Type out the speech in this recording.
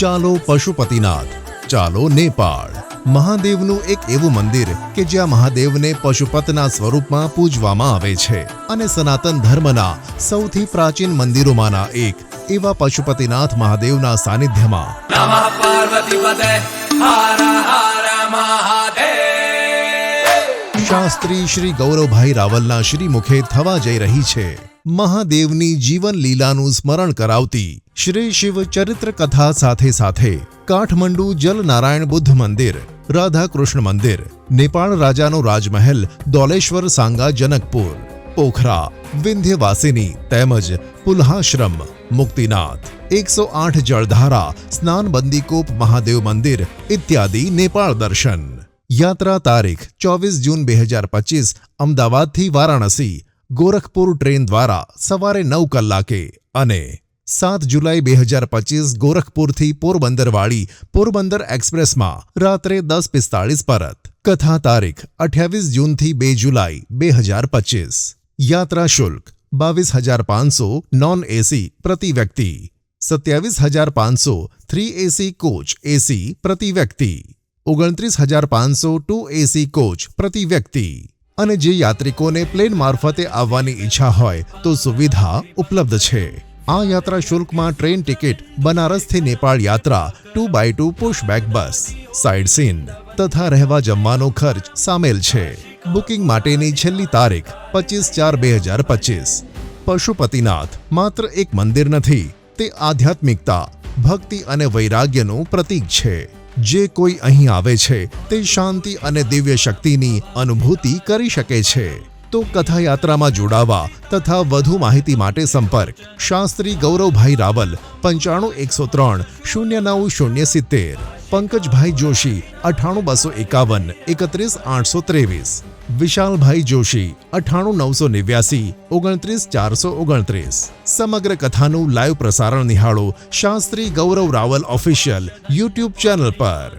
ચાલો પશુપતિનાથ ચાલો નેપાળ. મહાદેવનું એક એવું મંદિર કે જ્યાં મહાદેવને પશુપતના સ્વરૂપમાં પૂજવામાં આવે છે અને સનાતન ધર્મના સૌથી પ્રાચીન મંદિરોમાંના એક એવા પશુપતિનાથ મહાદેવના સાનિધ્યમાં. શાસ્ત્રી શ્રી ગૌરવભાઈ રાવલના શ્રીમુખે થવા જઈ રહી છે. મહાદેવની જીવન લીલાનું સ્મરણ કરાવતી શ્રી શિવ ચરિત્ર કથા સાથે સાથે કાઠમંડુ જલ નારાયણ બુદ્ધ મંદિર રાધા કૃષ્ણ મંદિર નેપાળ રાજાનો રાજમહેલ દોલેશ્વર સાંગા જનકપુર પોખરા વિંધ્યવાસિની તેમજ પુલ્હાશ્રમ મુક્તિનાથ એકસો આઠ જળધારા સ્નાન બંદીકોપ મહાદેવ મંદિર ઇત્યાદિ નેપાળ દર્શન યાત્રા તારીખ ચોવીસ જૂન બે હજાર પચીસ અમદાવાદથી વારાણસી ગોરખપુર ટ્રેન દ્વારા સવારે નવ કલાકે અને સાત જુલાઈ બે હજાર પચીસ ગોરખપુરથી પોરબંદરવાળી પોરબંદર એક્સપ્રેસમાં રાત્રે દસ પિસ્તાળીસ પરત. કથા તારીખ અઠ્યાવીસ જૂનથી બે જુલાઈ બે હજાર પચીસ. યાત્રા શુલ્ક બાવીસ હજાર પાંચસો નોન એસી પ્રતિ વ્યક્તિ. સત્યાવીસ હજાર પાંચસો થ્રી એસી કોચ એસી પ્રતિ વ્યક્તિ. ઓગણત્રીસ હજાર પાંચસો ટુ એસી કોચ પ્રતિ વ્યક્તિ. અને જે યાત્રિકોને પ્લેન મારફતે આવવાની ઈચ્છા હોય તો સુવિધા ઉપલબ્ધ છે. આ યાત્રા શુલ્કમાં ટ્રેન ટિકિટ બનારસથી નેપાળ યાત્રા two by two pushback bus sightseeing તથા રહેવા જમવાનો ખર્ચ સામેલ છે. બુકિંગ માટેની છેલ્લી તારીખ પચીસ ચાર બે હજાર પચીસ. પશુપતિનાથ માત્ર એક મંદિર નથી, તે આધ્યાત્મિકતા, ભક્તિ અને વૈરાગ્યનું પ્રતીક છે. જે કોઈ અહીં આવે છે, તે શાંતિ અને દિવ્ય શક્તિની અનુભૂતિ કરી શકે છે. તો કથાયાત્રામાં જોડાવા તથા વધુ માહિતી માટે સંપર્ક. શાસ્ત્રી ગૌરવભાઈ રાવલ, પંચાણું એકસો ત્રણ, શૂન્ય નવ શૂન્ય સિત્તેર. પંકજભાઈ જોશી અઠાણું બસો એકાવન, એકત્રીસ આઠસો ત્રેવીસ. વિશાલભાઈ જોશી અઠાણું નવસો નેવ્યાસી, ઓગણત્રીસ ચારસો ઓગણત્રીસ. સમગ્ર કથાનું લાઈવ પ્રસારણ નિહાળો Shastri Gaurav Raval official YouTube channel પર.